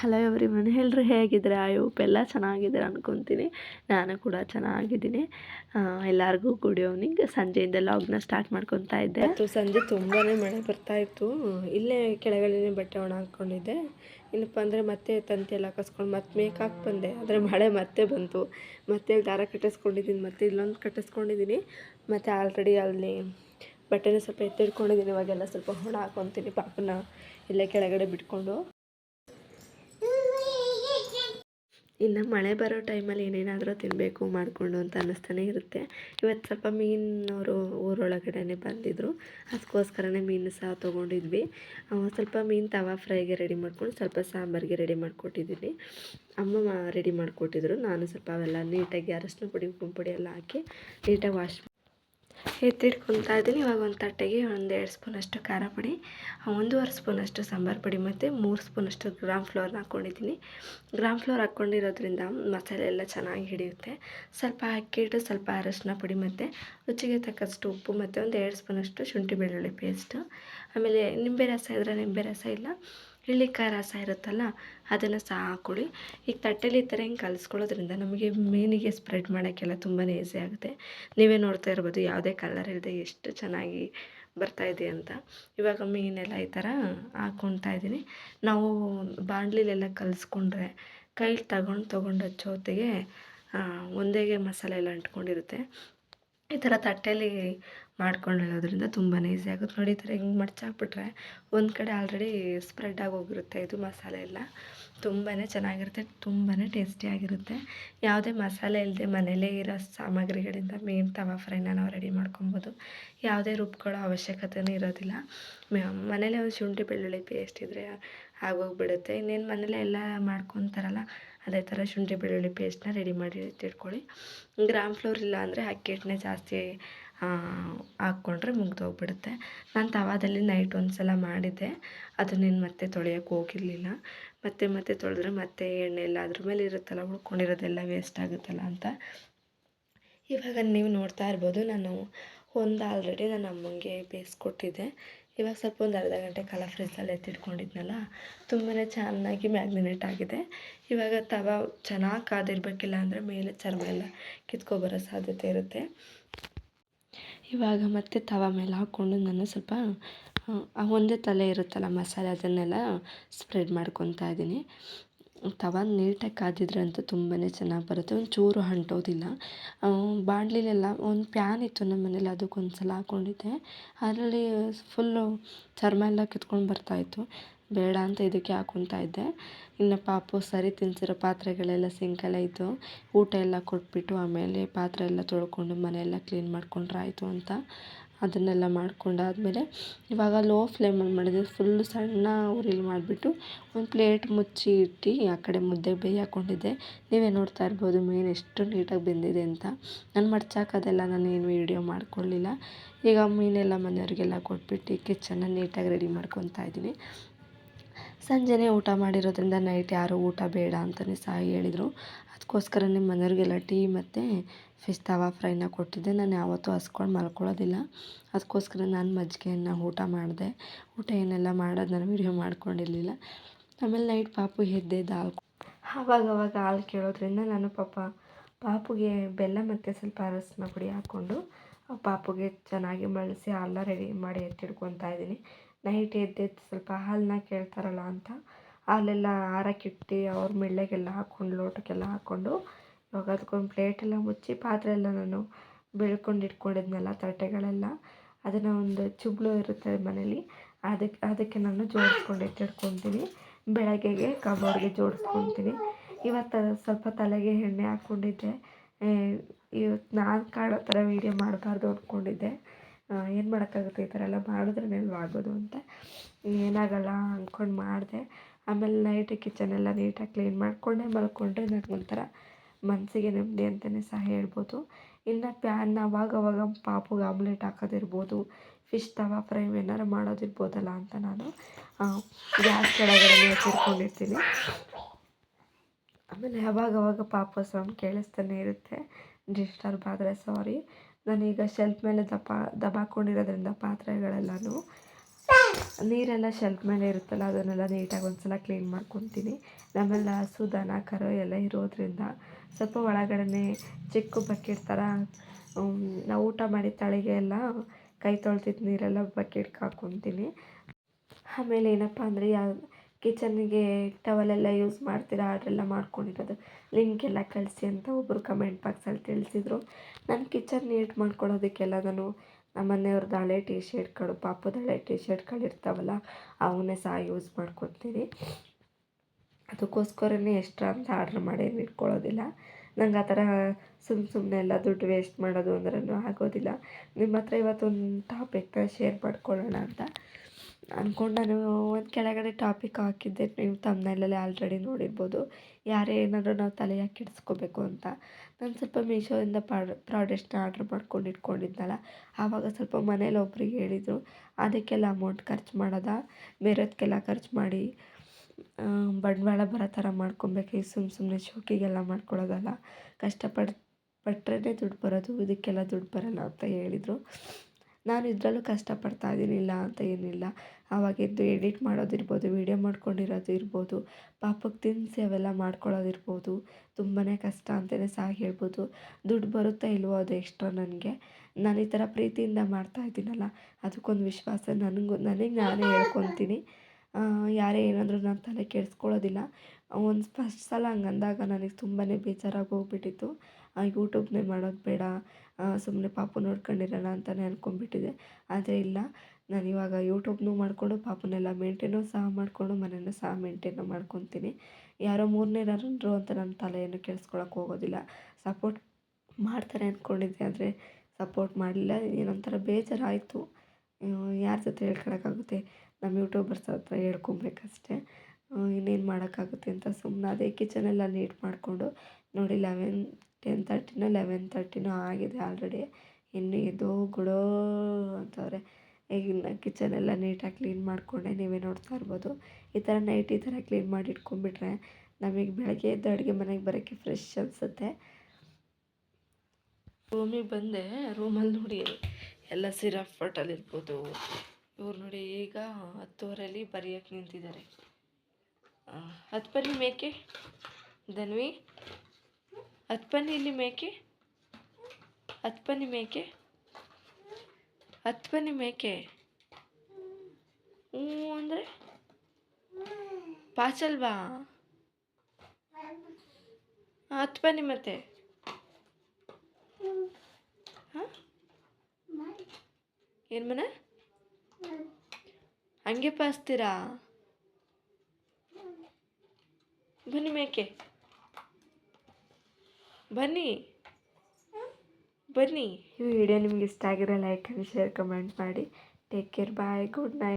Hello every ಮನೆ ಎಲ್ಲರೂ ಹೇಗಿದ್ದಾರೆ? ಐ ಹೋಪ್ ಎಲ್ಲ ಚೆನ್ನಾಗಿದ್ದಾರೆ ಅನ್ಕೊತೀನಿ. ನಾನು ಕೂಡ ಚೆನ್ನಾಗಿದ್ದೀನಿ. ಎಲ್ಲರಿಗೂ ಗುಡ್ ಈವ್ನಿಂಗ್ ಸಂಜೆಯಿಂದ ಲಾಗ್ನ ಸ್ಟಾರ್ಟ್ ಮಾಡ್ಕೊತಾ ಇದ್ದೆ. ಅದು ಸಂಜೆ ತುಂಬಾ ಮಳೆ ಬರ್ತಾ ಇತ್ತು. ಇಲ್ಲೇ ಕೆಳಗಡೆ ಬಟ್ಟೆ ಒಣ ಹಾಕ್ಕೊಂಡಿದ್ದೆ. ಏನಪ್ಪ ಅಂದರೆ ಮತ್ತೆ ತಂತಿ ಎಲ್ಲ ಕಸ್ಕೊಂಡು ಮತ್ತೆ ಮೇಕಾಕ್ ಬಂದೆ. ಆದರೆ ಮಳೆ ಮತ್ತೆ ಬಂತು. ಮತ್ತೆ ದಾರ ಕಟ್ಟಿಸ್ಕೊಂಡಿದ್ದೀನಿ, ಮತ್ತೆ ಇಲ್ಲೊಂದು ಕಟ್ಟಿಸ್ಕೊಂಡಿದ್ದೀನಿ. ಮತ್ತು ಆಲ್ರೆಡಿ ಅಲ್ಲಿ ಬಟ್ಟೆನ ಸ್ವಲ್ಪ ಎತ್ತಿಡ್ಕೊಂಡಿದ್ದೀನಿ ಇವಾಗೆಲ್ಲ ಸ್ವಲ್ಪ ಹೊಣ ಹಾಕ್ಕೊತೀನಿ ಪಾಪನ. ಇಲ್ಲೇ ಕೆಳಗಡೆ ಬಿಟ್ಕೊಂಡು. ಇನ್ನು ಮಳೆ ಬರೋ ಟೈಮಲ್ಲಿ ಏನೇನಾದರೂ ತಿನ್ನಬೇಕು ಮಾಡಿಕೊಂಡು ಅಂತ ಅನ್ನಿಸ್ತಾನೆ ಇರುತ್ತೆ. ಇವತ್ತು ಸ್ವಲ್ಪ ಮೀನವರು ಊರೊಳಗಡೆ ಬಂದಿದ್ದರು ಅದಕ್ಕೋಸ್ಕರನೇ ಮೀನು ಸಹ ತೊಗೊಂಡಿದ್ವಿ. ಸ್ವಲ್ಪ ಮೀನು ತವಾ ಫ್ರೈಗೆ ರೆಡಿ ಮಾಡ್ಕೊಂಡು ಸ್ವಲ್ಪ ಸಾಂಬಾರಿಗೆ ರೆಡಿ ಮಾಡಿಕೊಟ್ಟಿದ್ದೀನಿ. ಅಮ್ಮ ರೆಡಿ ಮಾಡಿಕೊಟ್ಟಿದ್ರು. ನಾನು ಸ್ವಲ್ಪ ಅವೆಲ್ಲ ನೀಟಾಗಿ ಅರಶಿನ ಪುಡಿ ಉಪ್ಪು ಪುಡಿ ಎಲ್ಲ ಹಾಕಿ ನೀಟಾಗಿ ವಾಶ್ ಎತ್ತಿಟ್ಕೊತಾ ಇದ್ದೀನಿ ಇವಾಗ ಒಂದು ತಟ್ಟೆಗೆ ಒಂದು ಎರಡು ಸ್ಪೂನಷ್ಟು ಖಾರ ಪುಡಿ, ಒಂದೂವರೆ ಸ್ಪೂನಷ್ಟು ಸಾಂಬಾರು ಪುಡಿ ಮತ್ತು ಮೂರು ಸ್ಪೂನಷ್ಟು ಗ್ರಾಮ್ ಫ್ಲೋರ್ನ ಹಾಕ್ಕೊಂಡಿದ್ದೀನಿ. ಗ್ರಾಮ್ ಫ್ಲೋರ್ ಹಾಕ್ಕೊಂಡಿರೋದ್ರಿಂದ ಮಸಾಲೆ ಎಲ್ಲ ಚೆನ್ನಾಗಿ ಹಿಡಿಯುತ್ತೆ. ಸ್ವಲ್ಪ ಅಕ್ಕಿಟ್ಟು, ಸ್ವಲ್ಪ ಅರಶಿನ ಪುಡಿ ಮತ್ತು ರುಚಿಗೆ ತಕ್ಕಷ್ಟು ಉಪ್ಪು ಮತ್ತು ಒಂದು ಎರಡು ಸ್ಪೂನಷ್ಟು ಶುಂಠಿ ಬೆಳ್ಳುಳ್ಳಿ ಪೇಸ್ಟು. ಆಮೇಲೆ ನಿಂಬೆ ರಸ ಇದ್ದರೆ ನಿಂಬೆ ರಸ ಇಲ್ಲ. ಹಿಳ್ಳಿಕಾಯಿ ರಸ ಇರುತ್ತಲ್ಲ, ಅದನ್ನು ಸಹ ಹಾಕ್ಕೊಳ್ಳಿ ಈಗ ತಟ್ಟೆಲಿ ಈ ಥರ ಹಿಂಗೆ ಕಲಿಸ್ಕೊಳ್ಳೋದ್ರಿಂದ ನಮಗೆ ಮೀನಿಗೆ ಸ್ಪ್ರೆಡ್ ಮಾಡೋಕ್ಕೆಲ್ಲ ತುಂಬಾ ಈಸಿ ಆಗುತ್ತೆ. ನೀವೇ ನೋಡ್ತಾ ಇರ್ಬೋದು, ಯಾವುದೇ ಕಲರ್ ಇಲ್ಲದೆ ಎಷ್ಟು ಚೆನ್ನಾಗಿ ಬರ್ತಾ ಇದೆ ಅಂತ. ಇವಾಗ ಮೀನೆಲ್ಲ ಈ ಥರ ಹಾಕ್ಕೊಳ್ತಾ ಇದ್ದೀನಿ. ನಾವು ಬಾಣಲಿಲೆಲ್ಲ ಕಲಿಸ್ಕೊಂಡ್ರೆ ಕೈಲಿ ತಗೊಂಡು ತೊಗೊಂಡು ಜೊತೆಗೆ ಒಂದೇಗೆ ಮಸಾಲೆ ಎಲ್ಲ ಅಂಟ್ಕೊಂಡಿರುತ್ತೆ. ಈ ಥರ ತಟ್ಟೆಯಲ್ಲಿ ಮಾಡ್ಕೊಂಡಿರೋದ್ರಿಂದ ತುಂಬಾ ಈಸಿ ಆಗುತ್ತೆ. ನೋಡಿ ಥರ ಹಿಂಗೆ ಮಡ್ಚಾಕ್ಬಿಟ್ರೆ ಒಂದು ಕಡೆ ಆಲ್ರೆಡಿ ಸ್ಪ್ರೆಡ್ ಆಗೋಗಿರುತ್ತೆ ಇದು ಮಸಾಲೆ ಎಲ್ಲ. ತುಂಬಾ ಚೆನ್ನಾಗಿರುತ್ತೆ ತುಂಬಾ ಟೇಸ್ಟಿಯಾಗಿರುತ್ತೆ ಯಾವುದೇ ಮಸಾಲೆ ಇಲ್ಲದೆ ಮನೆಯಲ್ಲೇ ಇರೋ ಸಾಮಗ್ರಿಗಳಿಂದ ಮೇನ್ ತವಾ ಫ್ರೈನ ನಾವು ರೆಡಿ ಮಾಡ್ಕೊಬೋದು. ಯಾವುದೇ ರುಬ್ಕೊಳ್ಳೋ ಅವಶ್ಯಕತೆಯೂ ಇರೋದಿಲ್ಲ. ಮನೇಲೆ ಒಂದು ಶುಂಠಿ ಬೆಳ್ಳುಳ್ಳಿ ಪೇಸ್ಟ್ ಇದ್ದರೆ ಆಗೋಗ್ಬಿಡುತ್ತೆ ಇನ್ನೇನು ಮನೇಲೆ ಎಲ್ಲ ಮಾಡ್ಕೊತಾರಲ್ಲ, ಅದೇ ಥರ ಶುಂಠಿ ಬೆಳ್ಳುಳ್ಳಿ ಪೇಸ್ಟ್ನ ರೆಡಿ ಮಾಡಿ ಇಟ್ಕೊಳ್ಳಿ ಗ್ರಾಮ್ ಫ್ಲೋರ್ ಇಲ್ಲ ಅಂದರೆ ಅಕ್ಕಿ ಹಿಟ್ಟನ್ನೇ ಜಾಸ್ತಿ ಹಾಕ್ಕೊಂಡ್ರೆ ಮುಗ್ದೋಗ್ಬಿಡುತ್ತೆ. ನಾನು ತವಾದಲ್ಲಿ ನೈಟ್ ಒಂದು ಸಲ ಮಾಡಿದ್ದೆ ಅದನ್ನೇನು ಮತ್ತೆ ತೊಳೆಯೋಕೆ ಹೋಗಿರಲಿಲ್ಲ. ಮತ್ತೆ ಮತ್ತೆ ತೊಳೆದ್ರೆ ಮತ್ತೆ ಎಣ್ಣೆ ಎಲ್ಲ ಅದ್ರ ಮೇಲೆ ಇರುತ್ತಲ್ಲ, ಉಳ್ಕೊಂಡಿರೋದೆಲ್ಲ ವೇಸ್ಟ್ ಆಗುತ್ತಲ್ಲ ಅಂತ. ಇವಾಗ ನೀವು ನೋಡ್ತಾ ಇರ್ಬೋದು, ನಾನು ಒಂದು ಆಲ್ರೆಡಿ ನನ್ನ ಅಮ್ಮಂಗೆ ಬೇಯಿಸ್ಕೊಟ್ಟಿದ್ದೆ ಇವಾಗ ಸ್ವಲ್ಪ ಒಂದು ಅರ್ಧ ಗಂಟೆ ಕಾಲ ಫ್ರಿಜ್ಜಲ್ಲಿ ಎತ್ತಿಟ್ಕೊಂಡಿದ್ನಲ್ಲ ತುಂಬಾ ಚೆನ್ನಾಗಿ ಮ್ಯಾಗ್ನಿನೇಟ್ ಆಗಿದೆ. ಇವಾಗ ತವ ಚೆನ್ನಾಗಿ ಕಾದಿರಬೇಕಿಲ್ಲ ಅಂದರೆ ಮೇಲೆ ಚರ್ಮ ಎಲ್ಲ ಕಿತ್ಕೊಬರೋ ಸಾಧ್ಯತೆ ಇರುತ್ತೆ. ಇವಾಗ ಮತ್ತೆ ತವ ಮೇಲೆ ಹಾಕ್ಕೊಂಡು ನಾನು ಸ್ವಲ್ಪ ಒಂದೇ ತಲೆ ಇರುತ್ತಲ್ಲ ಮಸಾಲೆ ಅದನ್ನೆಲ್ಲ ಸ್ಪ್ರೆಡ್ ಮಾಡ್ಕೊತಾ ಇದ್ದೀನಿ. ತವ ನೀಟಾಗಿ ಕಾದಿದ್ರೆ ಅಂತೂ ತುಂಬಾ ಚೆನ್ನಾಗಿ ಬರುತ್ತೆ. ಒಂದು ಚೂರು ಅಂಟೋದಿಲ್ಲ ಬಾಣಲಿಲೆಲ್ಲ ಒಂದು ಪ್ಯಾನ್ ಇತ್ತು ನಮ್ಮ ಮನೇಲಿ ಅದಕ್ಕೆ ಒಂದು ಸಲ ಹಾಕ್ಕೊಂಡಿದ್ದೆ ಅದರಲ್ಲಿ ಫುಲ್ಲು ಚರ್ಮ ಎಲ್ಲ ಕಿತ್ಕೊಂಡು ಬರ್ತಾಯಿತ್ತು ಬೇಡ ಅಂತ ಇದಕ್ಕೆ ಹಾಕ್ಕೊತಾ ಇದ್ದೆ. ಇನ್ನು ಪಾಪು ಸರಿ ತಿನ್ಸಿರೋ ಪಾತ್ರೆಗಳೆಲ್ಲ ಸಿಂಕಲ್ಲೇ ಇತ್ತು ಊಟ ಎಲ್ಲ ಕೊಟ್ಬಿಟ್ಟು ಆಮೇಲೆ ಪಾತ್ರೆ ಎಲ್ಲ ತೊಳ್ಕೊಂಡು ಮನೆಯೆಲ್ಲ ಕ್ಲೀನ್ ಮಾಡ್ಕೊಂಡ್ರೆ ಆಯಿತು ಅಂತ ಅದನ್ನೆಲ್ಲ ಮಾಡ್ಕೊಂಡಾದಮೇಲೆ ಇವಾಗ ಲೋ ಫ್ಲೇಮಲ್ಲಿ ಮಾಡಿದ್ರೆ ಫುಲ್ಲು ಸಣ್ಣ ಉರಿಲಿ ಮಾಡಿಬಿಟ್ಟು ಒಂದು ಪ್ಲೇಟ್ ಮುಚ್ಚಿ ಇಟ್ಟು ಆ ಕಡೆ ಮುದ್ದೆ ಬೇಯಿ ಹಾಕ್ಕೊಂಡಿದ್ದೆ ನೀವೇ ನೋಡ್ತಾ ಇರ್ಬೋದು ಮೀನು ಎಷ್ಟು ನೀಟಾಗಿ ಬೆಂದಿದೆ ಅಂತ. ನಾನು ಮಡ್ಚಾಕೋದೆಲ್ಲ ನಾನು ಏನು ವೀಡಿಯೋ ಮಾಡ್ಕೊಳ್ಳಿಲ್ಲ ಈಗ ಮೀನೆಲ್ಲ ಮನೆಯವ್ರಿಗೆಲ್ಲ ಕೊಟ್ಬಿಟ್ಟು ಕಿಚನ್ನ ನೀಟಾಗಿ ರೆಡಿ ಮಾಡ್ಕೊತಾ ಇದ್ದೀನಿ. ಸಂಜೆನೇ ಊಟ ಮಾಡಿರೋದ್ರಿಂದ ನೈಟ್ ಯಾರೂ ಊಟ ಬೇಡ ಅಂತಲೇ ಸಹ ಹೇಳಿದರು. ಅದಕ್ಕೋಸ್ಕರ ನಿಮ್ಮ ಮನೆಯವ್ರಿಗೆಲ್ಲ ಟೀ ಮತ್ತು ಫಿಶ್ ತವಾ ಫ್ರೈನ ಕೊಟ್ಟಿದ್ದೆ. ನಾನು ಯಾವತ್ತೂ ಹಸ್ಕೊಂಡು ಮಲ್ಕೊಳ್ಳೋದಿಲ್ಲ. ಅದಕ್ಕೋಸ್ಕರ ನಾನು ಮಜ್ಜಿಗೆಯನ್ನು ಊಟ ಮಾಡಿದೆ. ಊಟ ಏನೆಲ್ಲ ಮಾಡೋದು ನಾನು ವೀಡಿಯೋ ಮಾಡ್ಕೊಂಡಿರಲಿಲ್ಲ. ಆಮೇಲೆ ನೈಟ್ ಪಾಪು ಎದ್ದೆದ್ದು ಹಾಲು ಆವಾಗ ಅವಾಗ ಹಾಲು ಕೇಳೋದ್ರಿಂದ ನಾನು ಪಾಪ ಪಾಪುಗೆ ಬೆಲ್ಲ ಮತ್ತು ಸ್ವಲ್ಪ ಅರಸಿನ ಪುಡಿ ಹಾಕ್ಕೊಂಡು ಪಾಪುಗೆ ಚೆನ್ನಾಗಿ ಬಳಸಿ ಹಾಲನ್ನ ರೆಡಿ ಮಾಡಿ ಎತ್ತಿಡ್ಕೊತಾ ಇದ್ದೀನಿ. ನೈಟ್ ಎದ್ದೆದ್ದು ಸ್ವಲ್ಪ ಹಾಲನ್ನ ಕೇಳ್ತಾರಲ್ಲ ಅಂತ, ಹಾಲೆಲ್ಲ ಆರಕ್ಕಿಟ್ಟು ಅವ್ರ ಮಿಳ್ಳೆಗೆಲ್ಲ ಹಾಕ್ಕೊಂಡು, ಲೋಟಕ್ಕೆಲ್ಲ ಹಾಕ್ಕೊಂಡು ಇವಾಗ ಅದಕ್ಕೊಂದು ಪ್ಲೇಟೆಲ್ಲ ಮುಚ್ಚಿ ಪಾತ್ರೆ ಎಲ್ಲ ನಾನು ಬೆಳ್ಕೊಂಡು ಇಟ್ಕೊಂಡಿದ್ನಲ್ಲ ತಟ್ಟೆಗಳೆಲ್ಲ, ಅದನ್ನು ಒಂದು ಚುಬ್ಳು ಇರುತ್ತೆ ಮನೇಲಿ ಅದಕ್ಕೆ ಅದಕ್ಕೆ ನಾನು ಜೋಡಿಸ್ಕೊಂಡು ಎತ್ತಿಟ್ಕೊತೀನಿ ಬೆಳಗ್ಗೆಗೆ ಕಬೋರ್ಡ್ಗೆ ಜೋಡಿಸ್ಕೊತೀನಿ ಇವತ್ತು ಸ್ವಲ್ಪ ತಲೆಗೆ ಎಣ್ಣೆ ಹಾಕ್ಕೊಂಡಿದ್ದೆ. ಇವತ್ತು ನಾನು ಕಾಣೋ ಥರ ವೀಡಿಯೋ ಮಾಡಬಾರ್ದು ಅಂದ್ಕೊಂಡಿದ್ದೆ. ಏನು ಮಾಡೋಕ್ಕಾಗುತ್ತೆ ಈ ಥರ ಎಲ್ಲ ಮಾಡಿದ್ರೇ ಆಗೋದು ಅಂತ. ಏನಾಗಲ್ಲ ಅಂದ್ಕೊಂಡು ಮಾಡಿದೆ. ಆಮೇಲೆ ನೈಟ್ ಕಿಚನೆಲ್ಲ ನೀಟಾಗಿ ಕ್ಲೀನ್ ಮಾಡಿಕೊಂಡೆ ಮಲ್ಕೊಂಡ್ರೆ ಒಂಥರ ಮನಸ್ಸಿಗೆ ನೆಮ್ಮದಿ ಅಂತಲೇ ಸಹ ಹೇಳ್ಬೋದು. ಇನ್ನು ಪ್ಯಾನ್ ಅವಾಗ ಅವಾಗ ಪಾಪುಗೆ ಆಮ್ಲೆಟ್ ಹಾಕೋದಿರ್ಬೋದು. ಫಿಶ್ ತವಾ ಫ್ರೈ ಏನಾರು ಮಾಡೋದಿರ್ಬೋದಲ್ಲ ಅಂತ ನಾನು ಗ್ಯಾಸ್ ಕೆಳಗಡೆ ಎತ್ತಿಟ್ಕೊಂಡಿರ್ತೀನಿ ಆಮೇಲೆ ಅವಾಗ ಅವಾಗ ಪಾಪ ಸೌಂಡ್ ಕೇಳಿಸ್ತಾನೆ ಇರುತ್ತೆ. ಡಿಸ್ಟರ್ಬ್ ಆದರೆ ಸಾರಿ ನಾನೀಗ ಶೆಲ್ಫ್ ಮೇಲೆ ದಪ್ಪ ದಬಾಕೊಂಡಿರೋದ್ರಿಂದ ಪಾತ್ರೆಗಳೆಲ್ಲನೂ ನೀರೆಲ್ಲ ಶೆಲ್ಫ್ ಮೇಲೆ ಇರುತ್ತಲ್ಲ, ಅದನ್ನೆಲ್ಲ ನೀಟಾಗಿ ಒಂದ್ಸಲ ಕ್ಲೀನ್ ಮಾಡ್ಕೊತೀನಿ. ನಮ್ಮೆಲ್ಲ ಹಸು, ದನ, ಕರು ಎಲ್ಲ ಇರೋದ್ರಿಂದ ಸ್ವಲ್ಪ ಒಳಗಡೆ ಚಿಕ್ಕ ಬಕೆಟ್ ಥರ ನಾವು ಊಟ ಮಾಡಿದ ತಳಿಗೆ ಎಲ್ಲ ಕೈ ತೊಳ್ತಿದ್ದ ನೀರೆಲ್ಲ ಬಕೆಟ್ಗೆ ಹಾಕ್ಕೊತೀನಿ ಆಮೇಲೆ ಏನಪ್ಪ ಅಂದರೆ ಯಾವ ಕಿಚನ್ನಿಗೆ ಟವಲೆಲ್ಲ ಯೂಸ್ ಮಾಡ್ತೀರಾ? ಆರ್ಡ್ರೆಲ್ಲ ಮಾಡ್ಕೊಂಡಿರೋದು. ಲಿಂಕ್ ಎಲ್ಲ ಕಳಿಸಿ ಅಂತ ಒಬ್ಬರು ಕಮೆಂಟ್ ಬಾಕ್ಸಲ್ಲಿ ತಿಳಿಸಿದ್ರು. ನನ್ನ ಕಿಚನ್ ನೀಟ್ ಮಾಡ್ಕೊಳ್ಳೋದಕ್ಕೆಲ್ಲ ನಾನು ನಮ್ಮ ಮನೆಯವ್ರದ್ದು ಹಳೆ ಟಿ ಶರ್ಟ್ಗಳು ಪಾಪದ ಹಳೆ ಟಿ ಶರ್ಟ್ಗಳು ಇರ್ತಾವಲ್ಲ ಅವನ್ನೇ ಸಹ ಯೂಸ್ ಮಾಡ್ಕೊತೀನಿ. ಅದಕ್ಕೋಸ್ಕರನೇ ಎಕ್ಸ್ಟ್ರಾ ಅಂತ ಆರ್ಡ್ರ್ ಮಾಡಿ ಇಟ್ಕೊಳ್ಳೋದಿಲ್ಲ. ನಂಗೆ ಆ ಥರ ಸುಮ್ಮ ಸುಮ್ಮನೆ ಎಲ್ಲ ದುಡ್ಡು ವೇಸ್ಟ್ ಮಾಡೋದು ಅಂದ್ರೂ ಆಗೋದಿಲ್ಲ. ನಿಮ್ಮ ಹತ್ರ ಇವತ್ತೊಂದು ಟಾಪಿಕ್ನ ಶೇರ್ ಮಾಡ್ಕೊಳ್ಳೋಣ ಅಂತ. ಅಂದ್ಕೊಂಡು ನಾನು ಒಂದು ಕೆಳಗಡೆ ಟಾಪಿಕ್ ಹಾಕಿದ್ದೆ. ನೀವು ತಮ್ಮನೇಲಲ್ಲಿ ಆಲ್ರೆಡಿ ನೋಡಿರ್ಬೋದು. ಯಾರೇ ಏನಾದರೂ ನಾವು ತಲೆ ಯಾಕೆ ಕೆಡಿಸ್ಕೋಬೇಕು ಅಂತ. ನಾನು ಸ್ವಲ್ಪ ಮೀಶೋಯಿಂದ ಪಾಡ್ ಪ್ರಾಡಕ್ಟ್ನ ಆರ್ಡ್ರ್ ಮಾಡ್ಕೊಂಡು ಇಟ್ಕೊಂಡಿದ್ನಲ್ಲ, ಆವಾಗ ಸ್ವಲ್ಪ ಮನೇಲಿ ಒಬ್ರಿಗೆ ಹೇಳಿದರು, ಅದಕ್ಕೆಲ್ಲ ಅಮೌಂಟ್ ಖರ್ಚು ಮಾಡೋದಾ ಬೇರೆದಕ್ಕೆಲ್ಲ ಖರ್ಚು ಮಾಡಿ ಬಂಡವಾಳ ಬರೋ ಥರ ಮಾಡ್ಕೊಬೇಕು, ಈ ಸುಮ್ಮ ಸುಮ್ಮನೆ ಶೋಕಿಗೆಲ್ಲ ಮಾಡ್ಕೊಳ್ಳೋದಲ್ಲ ಕಷ್ಟಪಟ್ಟು ಪಟ್ರೇ ದುಡ್ಡು ಬರೋದು, ಇದಕ್ಕೆಲ್ಲ ದುಡ್ಡು ಬರೋಲ್ಲ ಅಂತ ಹೇಳಿದರು. ನಾನು ಇದರಲ್ಲೂ ಕಷ್ಟಪಡ್ತಾ ಇದ್ದೀನಿಲ್ಲ ಅಂತ ಏನಿಲ್ಲ. ಆವಾಗಿದ್ದು ಎಡಿಟ್ ಮಾಡೋದಿರ್ಬೋದು ವೀಡಿಯೋ ಮಾಡ್ಕೊಂಡಿರೋದು ಇರ್ಬೋದು ಪಾಪಕ್ಕೆ ತಿನ್ನಿಸಿ ಅವೆಲ್ಲ ಮಾಡ್ಕೊಳ್ಳೋದಿರ್ಬೋದು ತುಂಬಾ ಕಷ್ಟ ಅಂತಲೇ ಸಹ ಹೇಳ್ಬೋದು. ದುಡ್ಡು ಬರುತ್ತಾ ಇಲ್ವೋ ಅದು ಎಕ್ಸ್ಟ್ರಾ ನನಗೆ. ನಾನು ಈ ಥರ ಪ್ರೀತಿಯಿಂದ ಮಾಡ್ತಾ ಇದ್ದೀನಲ್ಲ, ಅದಕ್ಕೊಂದು ವಿಶ್ವಾಸ ನನಗೂ, ನನಗೆ ನಾನೇ ಹೇಳ್ಕೊತೀನಿ. ಯಾರೇ ಏನಾದರೂ ನಾನು ತಲೆ ಕೆಡಿಸ್ಕೊಳ್ಳೋದಿಲ್ಲ. ಒಂದು ಫಸ್ಟ್ ಸಲ ಹಂಗಂದಾಗ ನನಗೆ ತುಂಬಾ ಬೇಜಾರಾಗಿ ಹೋಗ್ಬಿಟ್ಟಿತ್ತು. ಯೂಟ್ಯೂಬ್ನೇ ಮಾಡೋದು ಬೇಡ ಸುಮ್ಮನೆ ಪಾಪು ನೋಡ್ಕೊಂಡಿರೋಣ ಅಂತಲೇ ಅಂದ್ಕೊಂಡ್ಬಿಟ್ಟಿದ್ದೆ ಆದರೆ ಇಲ್ಲ, ನಾನು ಇವಾಗ ಯೂಟ್ಯೂಬ್ನೂ ಮಾಡಿಕೊಂಡು ಪಾಪನೆಲ್ಲ ಮೇಂಟೇನು ಸಹ ಮಾಡಿಕೊಂಡು ಮನೇನೂ ಸಹ ಮೇಂಟೇನು ಮಾಡ್ಕೊತೀನಿ. ಯಾರೋ ಮೂರನೇನರು ಅಂತ ನನ್ನ ತಲೆಯನ್ನು ಕೆಡಿಸ್ಕೊಳಕ್ಕೆ ಹೋಗೋದಿಲ್ಲ. ಸಪೋರ್ಟ್ ಮಾಡ್ತಾರೆ ಅಂದ್ಕೊಂಡಿದ್ದೆ ಆದರೆ ಸಪೋರ್ಟ್ ಮಾಡಲಿಲ್ಲ. ಏನೊಂಥರ ಬೇಜಾರಾಯಿತು. ಯಾರ ಜೊತೆ ಹೇಳ್ಕೊಳಕ್ಕಾಗುತ್ತೆ? ನಮ್ಮ ಯೂಟ್ಯೂಬರ್ಸ್ ಹತ್ರ ಹೇಳ್ಕೊಬೇಕಷ್ಟೇ. ಇನ್ನೇನು ಮಾಡೋಕ್ಕಾಗುತ್ತೆ ಅಂತ ಸುಮ್ಮನೆ ಅದೇ ಕಿಚನೆಲ್ಲ ನೀಟ್ ಮಾಡಿಕೊಂಡು ನೋಡಿ ಲೆವೆನ್ ಟೆನ್ ತರ್ಟಿನೋ ಲೆವೆನ್ ತರ್ಟಿನೋ ಆಗಿದೆ ಆಲ್ರೆಡಿ ಇನ್ನು ಇದು ಗುಡೋ ಅಂತವ್ರೆ. ಈಗ ಕಿಚನ್ ಕಿಚನೆಲ್ಲ ನೀಟಾಗಿ ಕ್ಲೀನ್ ಮಾಡಿಕೊಂಡೆ, ನೀವೇ ನೋಡ್ತಾ ಇರ್ಬೋದು. ಈ ಥರ ನೈಟ್ ಈ ಥರ ಕ್ಲೀನ್ ಮಾಡಿ ಇಟ್ಕೊಂಡ್ಬಿಟ್ರೆ ನಮಗೆ ಬೆಳಗ್ಗೆ ಎದ್ದು ಅಡುಗೆ ಮನೆಗೆ ಬರೋಕ್ಕೆ ಫ್ರೆಶ್ ಅನಿಸುತ್ತೆ. ರೂಮಿಗೆ ಬಂದೆ ರೂಮಲ್ಲಿ ನೋಡಿ ಎಲ್ಲ ಸಿರಪ್ ಇರ್ಬೋದು. ಇವ್ರು ನೋಡಿ ಈಗ ಹತ್ತುವರೆಯಲ್ಲಿ ಬರೆಯೋಕ್ಕೆ ನಿಂತಿದ್ದಾರೆ. ಹತ್ತು ಬನ್ನಿ ಮೇಕೆ. ಧನ್ವಿ. ಇಲ್ಲಿ ಮೇಕೆ. ಅತ್ಪನಿ ಮೇಕೆ. ಅತ್ಪನಿ ಮೇಕೆ. ಹ್ಞೂ ಅಂದರೆ? ಪಾಚಲ್ವಾ ಅತ್ಪನಿ ಮತ್ತೆ. ಏನು ಮನೆ? ಹಂಗೆ ಪಾಸ್ತೀರಾ ಬನ್ನಿ ಮೇಕೆ. ಬನ್ನಿ. ಬನ್ನಿ. ಈ ವಿಡಿಯೋ ನಿಮ್ಗೆ ಇಷ್ಟ ಆಗಿರೋ ಲೈಕ್ ಆ್ಯಂಡ್ ಶೇರ್ ಕಮೆಂಟ್ ಮಾಡಿ. Take care bye good night